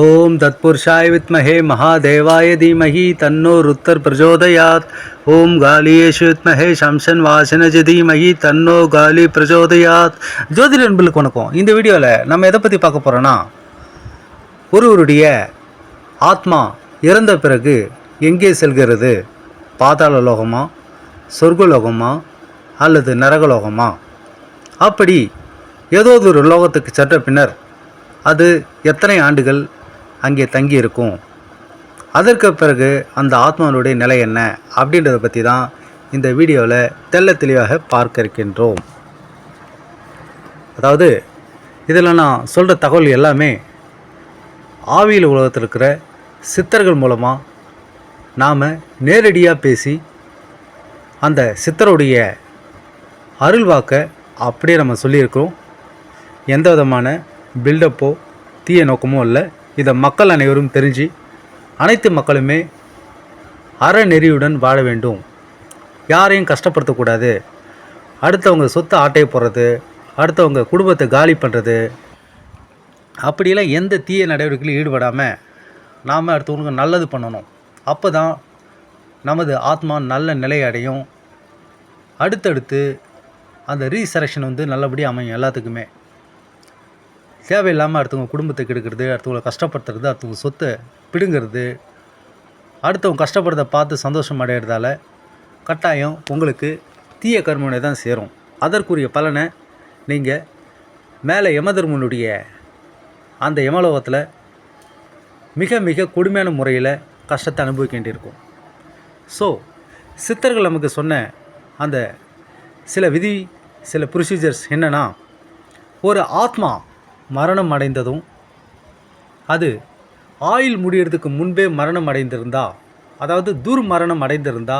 ஓம் தத்புருஷாய் வித்மஹே மகாதேவாய தீமஹி தன்னோ ருத்தர் பிரச்சோதயாத் ஓம் காலியேஷு வித்மஹே சம்சன் வாசனஜ தீமஹி தன்னோ காலி பிரச்சோதயாத் ஜோதிட நண்பர்களுக்கு வணக்கம். இந்த வீடியோவில் நம்ம எதை பற்றி பார்க்க போகிறோன்னா ஒருவருடைய ஆத்மா இறந்த பிறகு எங்கே செல்கிறது? பாதாள லோகமா சொர்க்கலோகமா அல்லது நரகலோகமா? அப்படி ஏதோ ஒரு லோகத்துக்கு சென்ற பின்னர் அது எத்தனை ஆண்டுகள் அங்கே தங்கி இருக்கும் அதற்கு பிறகு அந்த ஆத்மாவினுடைய நிலை என்ன அப்படின்றத பற்றி தான் இந்த வீடியோவில் தெள்ள தெளிவாக பார்க்க இருக்கின்றோம் அதாவது இதில் நான் சொல்கிற தகவல் எல்லாமே ஆவியல் உலகத்தில் இருக்கிற சித்தர்கள் மூலமாக நாம் நேரடியாக பேசி அந்த சித்தருடைய அருள்வாக்க அப்படியே நம்ம சொல்லியிருக்கிறோம். எந்த விதமான பில்டப்போ தீய நோக்கமோ இல்லை இதை மக்கள் அனைவரும் தெரிஞ்சு அனைத்து மக்களுமே அறநெறியுடன் வாழ வேண்டும். யாரையும் கஷ்டப்படுத்தக்கூடாது அடுத்தவங்க சொத்தை ஆட்டைய போடுறது அடுத்தவங்க குடும்பத்தை காலி பண்ணுறது அப்படியெல்லாம் எந்த தீய நடவடிக்கையிலும் ஈடுபடாமல் நாம் அடுத்தவங்களுக்கு நல்லது பண்ணணும். அப்போ தான் நமது ஆத்மா நல்ல நிலை அடையும். அடுத்தடுத்து அந்த ரீசரக்ஷன் வந்து நல்லபடியாக அமையும் எல்லாத்துக்குமே. தேவையில்லாமல் அடுத்தவங்க குடும்பத்தை கெடுக்கிறது அடுத்தவங்களை கஷ்டப்படுத்துறது அடுத்தவங்க சொத்தை பிடுங்கிறது அடுத்தவங்க கஷ்டப்படுறத பார்த்து சந்தோஷம் அடையிறதால கட்டாயம் உங்களுக்கு தீய கர்மனை தான் சேரும். அதற்குரிய பலனை நீங்கள் மேலே யமதர்மனுடைய அந்த யமலோகத்தில் மிக மிக கொடுமையான முறையில் கஷ்டத்தை அனுபவிக்க வேண்டியிருக்கும் ஸோ சித்தர்கள் நமக்கு சொன்ன அந்த சில விதி சில ப்ரொசீஜர்ஸ் என்னென்னா ஒரு ஆத்மா மரணம் அடைந்ததும் அது ஆயில் முடியறதுக்கு முன்பே மரணம் அடைந்திருந்தா அதாவது துர் மரணம் அடைந்திருந்தா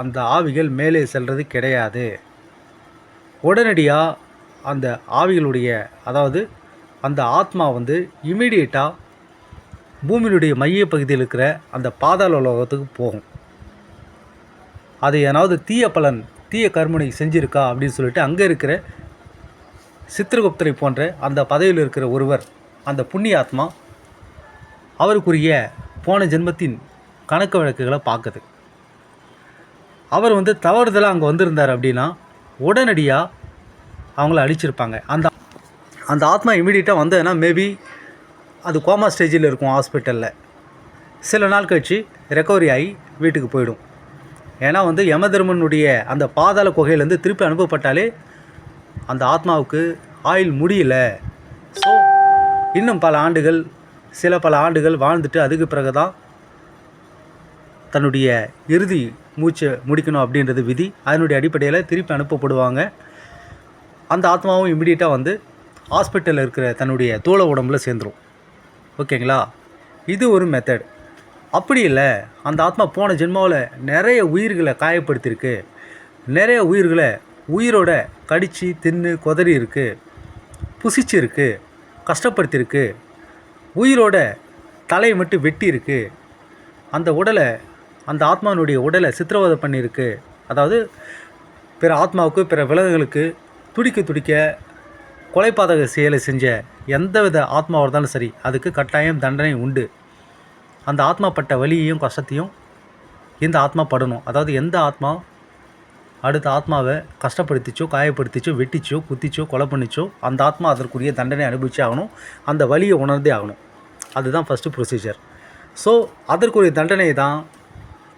அந்த ஆவிகள் மேலே செல்வது கிடையாது. உடனடியாக அந்த ஆவிகளுடைய அதாவது அந்த ஆத்மா வந்து இமீடியட்டாக பூமியினுடைய மைய பகுதியில் இருக்கிற அந்த பாதாள உலகத்துக்கு போகும். அது ஏதாவது தீய பலன் தீய கர்மனை செஞ்சுருக்கா அப்படின்னு சொல்லிட்டு அங்கே இருக்கிற சித்திரகுப்தரை போன்ற அந்த பதவியில் இருக்கிற ஒருவர் அந்த புண்ணிய ஆத்மா அவருக்குரிய போன ஜென்மத்தின் கணக்கு வழக்குகளை பார்க்குது. அவர் வந்து தவறுதலாக அங்கே வந்திருந்தார் அப்படின்னா உடனடியாக அவங்கள அழிச்சிருப்பாங்க. அந்த அந்த ஆத்மா இமீடியட்டாக வந்ததுன்னா மேபி அது கோமா ஸ்டேஜில் இருக்கும் ஹாஸ்பிட்டலில் சில நாள் கழிச்சு ரெக்கவரி ஆகி வீட்டுக்கு போயிடும். ஏன்னா வந்து யமதர்மனுடைய அந்த பாதாள குகையிலேருந்து திருப்பி அனுப்பப்பட்டாலே அந்த ஆத்மாவுக்கு ஆயுள் முடியல. ஸோ இன்னும் பல ஆண்டுகள் சில பல ஆண்டுகள் வாழ்ந்துட்டு அதுக்கு பிறகு தான் தன்னுடைய இறுதி மூச்சை முடிக்கணும் அப்படின்றது விதி. அதனுடைய அடிப்படையில் திருப்பி அனுப்பப்படுவாங்க. அந்த ஆத்மாவும் இம்மிடியட்டாக வந்து ஹாஸ்பிட்டலில் இருக்கிற தன்னுடைய தோள உடம்புல சேர்ந்துரும். ஓகேங்களா? இது ஒரு மெத்தட் அப்படி இல்லை அந்த ஆத்மா போன ஜென்மாவில் நிறைய உயிர்களை காயப்படுத்தியிருக்கு. நிறைய உயிர்களை உயிரோட கடித்து தின்னு கொதறி இருக்கு புசிச்சு இருக்கு கஷ்டப்படுத்தியிருக்கு உயிரோட தலையை மட்டும் வெட்டி இருக்கு அந்த உடலை அந்த ஆத்மாவினுடைய உடலை சித்திரவதை பண்ணியிருக்கு அதாவது பிற ஆத்மாவுக்கு பிற விலங்குகளுக்கு துடிக்க துடிக்க கொலைப்பாதக செயலை செஞ்ச எந்தவித ஆத்மாவாக இருந்தாலும் சரி அதுக்கு கட்டாயம் தண்டனை உண்டு. அந்த ஆத்மா பட்ட வலியையும் கஷ்டத்தையும் இந்த ஆத்மா படணும். அதாவது எந்த ஆத்மா அடுத்த ஆத்மாவை கஷ்டப்படுத்திச்சோ காயப்படுத்திச்சோ வெட்டிச்சோ குத்திச்சோ கொலை பண்ணிச்சோ அந்த ஆத்மா அதற்குரிய தண்டனை அனுபவிச்சே ஆகணும். அந்த வழியை உணர்ந்தே ஆகணும். அதுதான் ஃபஸ்ட்டு ப்ரொசீஜர் ஸோ அதற்குரிய தண்டனை தான்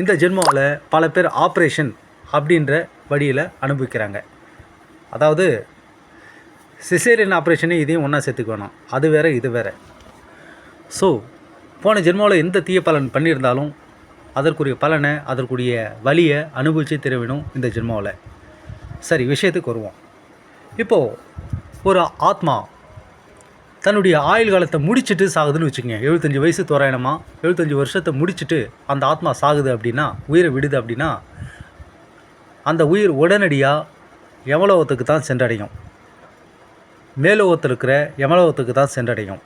இந்த ஜென்மாவில் பல பேர் ஆப்ரேஷன் அப்படின்ற வழியில் அனுபவிக்கிறாங்க. அதாவது சிசேரியன் ஆப்ரேஷனே இதையும் ஒன்றா சேர்த்துக்க வேணாம். அது வேறு இது வேறு. ஸோ போன ஜென்மாவில் எந்த தீய பலன் பண்ணியிருந்தாலும் அதற்குரிய பலனை அதற்குரிய வலியை அனுபவித்து தெரிய இந்த ஜென்மாவில். சரி விஷயத்துக்கு வருவோம். இப்போது ஒரு ஆத்மா தன்னுடைய ஆயுள் காலத்தை முடிச்சுட்டு சாகுதுன்னு வச்சுக்கோங்க. எழுபத்தஞ்சி வயசு தோராயணமாக எழுபத்தஞ்சி வருஷத்தை முடிச்சுட்டு அந்த ஆத்மா சாகுது அப்படின்னா உயிரை விடுது அப்படின்னா அந்த உயிர் உடனடியாக யமலோகத்துக்கு தான் சென்றடையும். மேலோகத்தில் இருக்கிற யமலோகத்துக்கு தான் சென்றடையும்.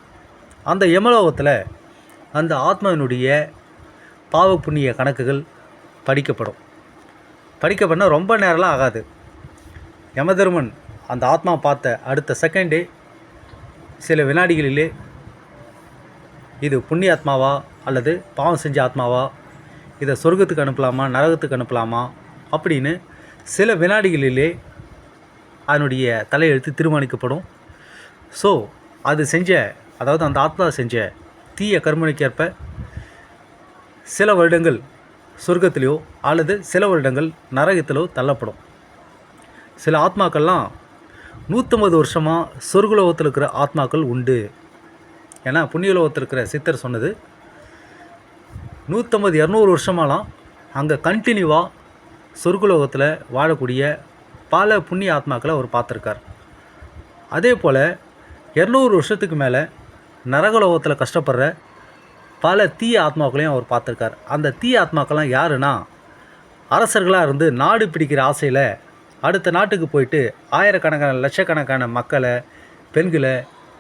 அந்த யமலோகத்தில் அந்த ஆத்மாவினுடைய பாவ புண்ணிய கணக்குகள் படிக்கப்படும். படிக்கப்படனா ரொம்ப நேரம்லாம் ஆகாது. யமதர்மன் அந்த ஆத்மா பார்த்த அடுத்த செகண்டே சில வினாடிகளிலே இது புண்ணிய ஆத்மாவா அல்லது பாவம் செஞ்ச ஆத்மாவா? இதை சொர்க்கத்துக்கு அனுப்பலாமா? நரகத்துக்கு அனுப்பலாமா? அப்படின்னு சில வினாடிகளிலே அதனுடைய தலையெழுத்து தீர்மானிக்கப்படும். ஸோ அது செஞ்ச அதாவது அந்த ஆத்மா செஞ்ச தீய கர்மனுக்கேற்ப சில வருடங்கள் சொர்க்கத்திலேயோ அல்லது சில வருடங்கள் நரகத்திலோ தள்ளப்படும். சில ஆத்மாக்கள்லாம் நூற்றம்பது வருஷமாக சொர்க்குலோகத்தில் இருக்கிற ஆத்மாக்கள் உண்டு. ஏன்னா புண்ணியலோகத்தில் இருக்கிற சித்தர் சொன்னது நூற்றம்பது இரநூறு வருஷமாலாம் அங்கே கண்டினியூவாக சொர்க்குலோகத்தில் வாழக்கூடிய பல புண்ணிய ஆத்மாக்களை அவர் பார்த்துருக்கார். அதே போல் இரநூறு வருஷத்துக்கு மேலே நரகலோகத்தில் கஷ்டப்படுற பல தீய ஆத்மாக்களையும் அவர் பார்த்துருக்கார். அந்த தீய ஆத்மாக்கள்லாம் யாருன்னா அரசர்களாக இருந்து நாடு பிடிக்கிற ஆசையில் அடுத்த நாட்டுக்கு போயிட்டு ஆயிரக்கணக்கான லட்சக்கணக்கான மக்களை பெண்களை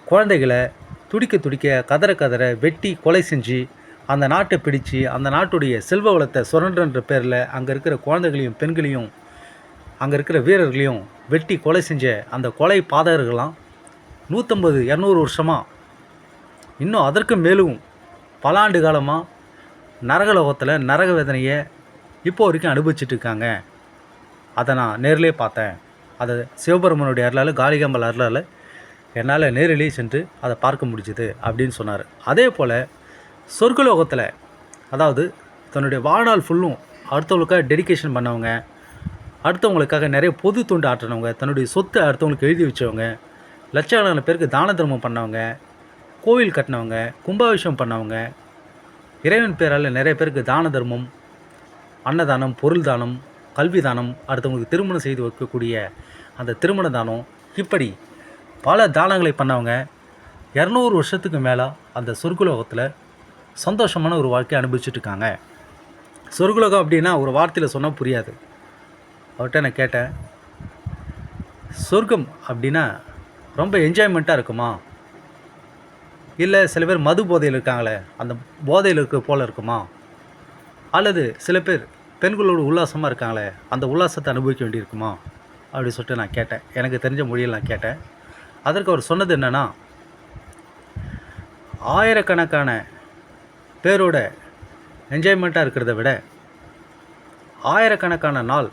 குழந்தைகளை துடிக்க துடிக்க கதற கதற வெட்டி கொலை செஞ்சு அந்த நாட்டை பிடிச்சு அந்த நாட்டுடைய செல்வ வளத்தை சுரண்டன்ற பேரில் அங்கே இருக்கிற குழந்தைகளையும் பெண்களையும் அங்கே இருக்கிற வீரர்களையும் வெட்டி கொலை செஞ்ச அந்த கொலை பாதகர்கள்லாம் நூற்றம்பது இரநூறு வருஷமாக இன்னும் அதற்கு மேலும் பல ஆண்டு காலமாக நரகலோகத்தில் நரக வேதனையை இப்போ வரைக்கும் அனுபவிச்சுட்டு இருக்காங்க அதை நான் நேரிலே பார்த்தேன். அதை சிவபெருமனுடைய அருளால் காளிகாம்பல் அருளால் என்னால் நேரிலேயே சென்று அதை பார்க்க முடிஞ்சுது அப்படின்னு சொன்னார். அதே போல் சொர்க்கலோகத்தில் அதாவது தன்னுடைய வாழ்நாள் ஃபுல்லும் அடுத்தவங்களுக்காக டெடிகேஷன் பண்ணவங்க அடுத்தவங்களுக்காக நிறைய பொது தொண்டு ஆற்றினவங்க தன்னுடைய சொத்தை அடுத்தவங்களுக்கு எழுதி வச்சவங்க லட்சக்கணக்கான பேருக்கு தான தர்மம் பண்ணவங்க கோவில் கட்டினவங்க கும்பாபிஷேகம் பண்ணவங்க இறைவன் பேரால் நிறைய பேருக்கு தான தர்மம் அன்னதானம் பொருள் தானம் கல்வி தானம் அடுத்தவங்களுக்கு திருமணம் செய்து வைக்கக்கூடிய அந்த திருமண தானம் இப்படி பல தானங்களை பண்ணவங்க இரநூறு வருஷத்துக்கு மேலே அந்த சொர்க்குலோகத்தில் சந்தோஷமான ஒரு வாழ்க்கையை அனுபவிச்சுட்ருக்காங்க சொர்க்குலோகம் அப்படின்னா ஒரு வார்த்தையில் சொன்னால் புரியாது. அவர்கிட்ட நான் கேட்டேன் சொர்க்கம் அப்படின்னா ரொம்ப என்ஜாய்மெண்ட்டாக இருக்குமா? இல்லை சில பேர் மது போதையில் இருக்காங்களே அந்த போதையில் இருக்க போல் இருக்குமா? அல்லது சில பேர் பெண்களோட உல்லாசமாக இருக்காங்களே அந்த உல்லாசத்தை அனுபவிக்க வேண்டியிருக்குமா? அப்படி சொல்லிட்டு நான் கேட்டேன். எனக்கு தெரிஞ்ச மொழியில் நான் கேட்டேன். அதற்கு அவர் சொன்னது என்னென்னா ஆயிரக்கணக்கான பேரோட என்ஜாய்மெண்ட்டாக இருக்கிறத விட ஆயிரக்கணக்கான நாள்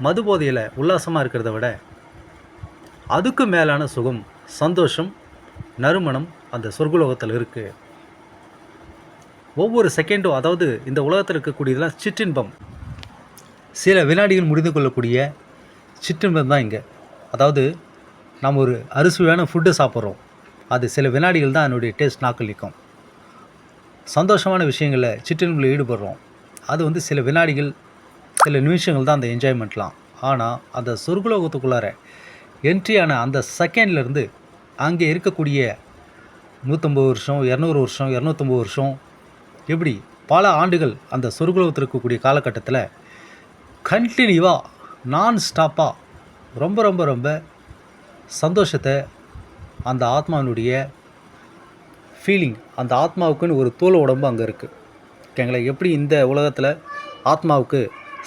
மது போதையில் உல்லாசமாக இருக்கிறத விட அதுக்கு மேலான சுகம் சந்தோஷம் நறுமணம் அந்த சொர்க்குலோகத்தில் இருக்குது ஒவ்வொரு செகண்டும் அதாவது இந்த உலகத்தில் இருக்கக்கூடியதெல்லாம் சிற்றின்பம். சில வினாடிகள் முடிந்து கொள்ளக்கூடிய சிற்றின்பம் தான் இங்கே. அதாவது நாம் ஒரு அறுசுவையான ஃபுட்டு சாப்பிட்றோம். அது சில வினாடிகள் தான் அதனுடைய டேஸ்ட் நாக்களிக்கும் சந்தோஷமான விஷயங்களில் சிற்றின்பில் ஈடுபடுறோம். அது வந்து சில வினாடிகள் சில நிமிஷங்கள் தான் அந்த என்ஜாய்மெண்ட்லாம் ஆனால் அந்த சொர்க்குலோகத்துக்குள்ளார என்ட்ரியான அந்த செகண்ட்லேருந்து அங்கே இருக்கக்கூடிய நூற்றம்பது வருஷம் இரநூறு வருஷம் இரநூத்தம்பது வருஷம் இப்படி பல ஆண்டுகள் அந்த சொர்க்குலோகத்தில் இருக்கக்கூடிய காலகட்டத்தில் கண்டினியூவாக நான் ஸ்டாப்பாக ரொம்ப ரொம்ப ரொம்ப சந்தோஷத்தை அந்த ஆத்மாவினுடைய ஃபீலிங் அந்த ஆத்மாவுக்குன்னு ஒரு தோல் உடம்பு அங்கே இருக்குது ஓகேங்களா எப்படி இந்த உலகத்தில் ஆத்மாவுக்கு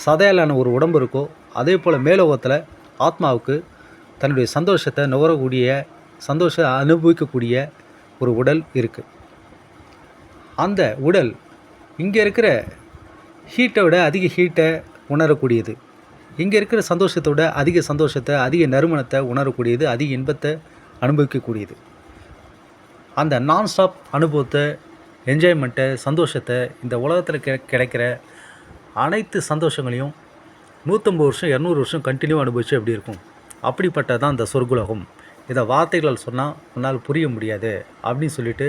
சதையாலான ஒரு உடம்பு இருக்கோ அதே போல் மேலோகத்தில் ஆத்மாவுக்கு தன்னுடைய சந்தோஷத்தை நுகரக்கூடிய சந்தோஷத்தை அனுபவிக்கக்கூடிய ஒரு உடல் இருக்குது அந்த உடல் இங்கே இருக்கிற ஹீட்டை விட அதிக ஹீட்டை உணரக்கூடியது. இங்கே இருக்கிற சந்தோஷத்தை விட அதிக சந்தோஷத்தை அதிக நறுமணத்தை உணரக்கூடியது அதிக இன்பத்தை அனுபவிக்கக்கூடியது. அந்த நான் ஸ்டாப் அனுபவத்தை என்ஜாய்மெண்ட்டை சந்தோஷத்தை இந்த உலகத்தில் கி கிடைக்கிற அனைத்து சந்தோஷங்களையும் நூற்றம்பது வருஷம் இரநூறு வருஷம் கண்டினியூ அனுபவிச்சு எப்படி இருக்கும்? அப்படிப்பட்டதான் தான் சொர்க்குலகம். இதை வார்த்தைகளால் சொன்னால் உன்னால் புரிய முடியாது அப்படின்னு சொல்லிட்டு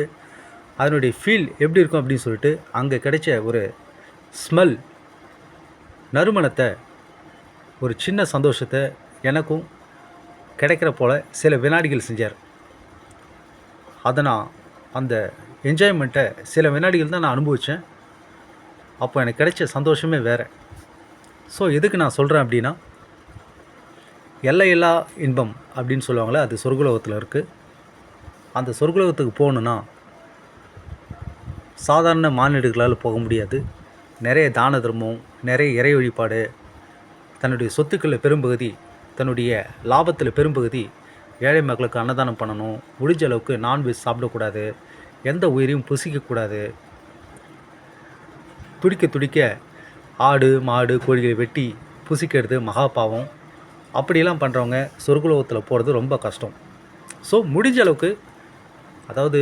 அதனுடைய ஃபீல் எப்படி இருக்கும் அப்படின்னு சொல்லிட்டு அங்கே கிடைச்ச ஒரு ஸ்மெல் நறுமணத்தை ஒரு சின்ன சந்தோஷத்தை எனக்கும் கிடைக்கிற போல் சில வினாடிகள் செஞ்சார். அதை நான் அந்த என்ஜாய்மெண்ட்டை சில வினாடிகள் தான் நான் அனுபவித்தேன் அப்போ எனக்கு கிடைச்ச சந்தோஷமே வேறு. ஸோ எதுக்கு நான் சொல்கிறேன் அப்படின்னா எல்லையில்லா இன்பம் அப்படின்னு சொல்லுவாங்களே அது சொர்க்குலோகத்தில் இருக்குது அந்த சொர்க்குலோகத்துக்கு போகணுன்னா சாதாரண மாநிலங்களால் போக முடியாது. நிறைய தான தர்மம் நிறைய இறை வழிபாடு தன்னுடைய சொத்துக்களில் பெரும்பகுதி தன்னுடைய லாபத்தில் பெரும்பகுதி ஏழை மக்களுக்கு அன்னதானம் பண்ணணும். முடிஞ்ச அளவுக்கு நான்வெஜ் சாப்பிடக்கூடாது. எந்த உயிரையும் புசிக்கக்கூடாது. துடிக்க துடிக்க ஆடு மாடு கோழிகளை வெட்டி புசிக்கிறது மகா அப்படிலாம் அப்படியெல்லாம் பண்ணுறவங்க சொர்க்குலோகத்தில் போகிறது ரொம்ப கஷ்டம். ஸோ முடிஞ்ச அளவுக்கு அதாவது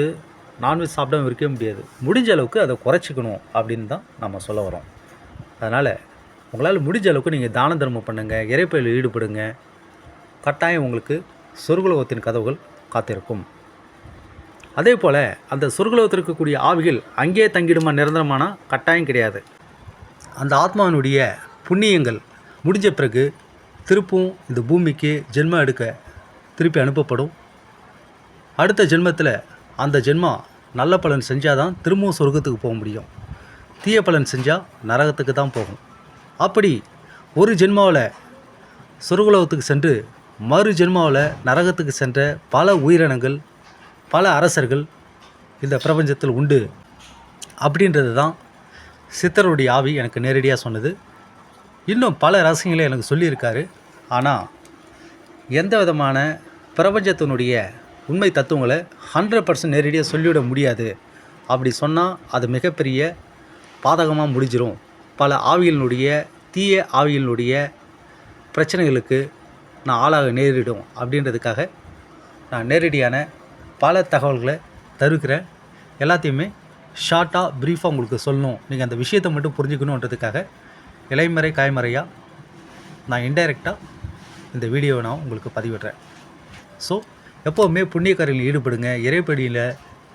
நான்வெஜ் சாப்பிடாம இருக்கவே முடியாது. முடிஞ்ச அளவுக்கு அதை குறைச்சிக்கணும் அப்படின்னு தான் நம்ம சொல்ல வரோம் அதனால் உங்களால் முடிஞ்ச அளவுக்கு நீங்கள் தான தர்மம் பண்ணுங்கள் இறைப்பையில் ஈடுபடுங்க. கட்டாயம் உங்களுக்கு சொர்க்குலோகத்தின் கதவுகள் காத்திருக்கும். அதே போல் அந்த சொர்க்குலோகத்தில் இருக்கக்கூடிய ஆவிகள் அங்கேயே தங்கிடுமா நிரந்தரமானால் கட்டாயம் கிடையாது. அந்த ஆத்மாவினுடைய புண்ணியங்கள் முடிஞ்ச பிறகு திருப்பும் இந்த பூமிக்கு ஜென்மம் எடுக்க திருப்பி அனுப்பப்படும். அடுத்த ஜென்மத்தில் அந்த ஜென்மா நல்ல பலன் செஞ்சால் தான் திரும்பவும் சொர்க்கத்துக்கு போக முடியும். தீய பலன் செஞ்சால் நரகத்துக்கு தான் போகும். அப்படி ஒரு ஜென்மாவில் சொர்க்குலோகத்துக்கு சென்று மறு ஜென்மாவில் நரகத்துக்கு சென்ற பல உயிரினங்கள் பல அரசர்கள் இந்த பிரபஞ்சத்தில் உண்டு. அப்படின்றது தான் சித்தருடைய ஆவி எனக்கு நேரடியாக சொன்னது. இன்னும் பல ரகசியங்களை எனக்கு சொல்லியிருக்காரு. ஆனால் எந்த விதமான பிரபஞ்சத்தினுடைய உண்மை தத்துவங்களை ஹண்ட்ரட் பர்சன்ட் நேரடியாக சொல்லிவிட முடியாது. அப்படி சொன்னால் அது மிகப்பெரிய பாதகமாக முடிஞ்சிடும் பல ஆவிகளினுடைய தீய ஆவிகளினுடைய பிரச்சனைகளுக்கு நான் ஆளாக நேரிடும் அப்படின்றதுக்காக நான் நேரடியான பல தகவல்களை தருக்கிறேன் எல்லாத்தையுமே ஷார்ட்டாக ப்ரீஃபாக உங்களுக்கு சொல்லணும். நீங்கள் அந்த விஷயத்தை மட்டும் புரிஞ்சுக்கணுன்றதுக்காக இலைமறை காய்மறையாக நான் இன்டைரக்டாக இந்த வீடியோவை நான் உங்களுக்கு பதிவிடுறேன். ஸோ எப்போவுமே புண்ணிய காரியங்களில் ஈடுபடுங்க. இறைப்படியில்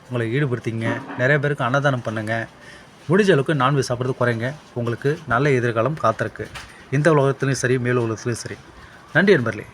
உங்களை ஈடுபடுத்திங்க. நிறைய பேருக்கு அன்னதானம் பண்ணுங்கள் முடிஞ்ச அளவுக்கு நான்வெஜ் சாப்பிட்றது குறைங்க. உங்களுக்கு நல்ல எதிர்காலம் காத்திருக்கு. இந்த உலகத்துலேயும் சரி மேல் உலகத்துலேயும் சரி. நன்றி நண்பர்களே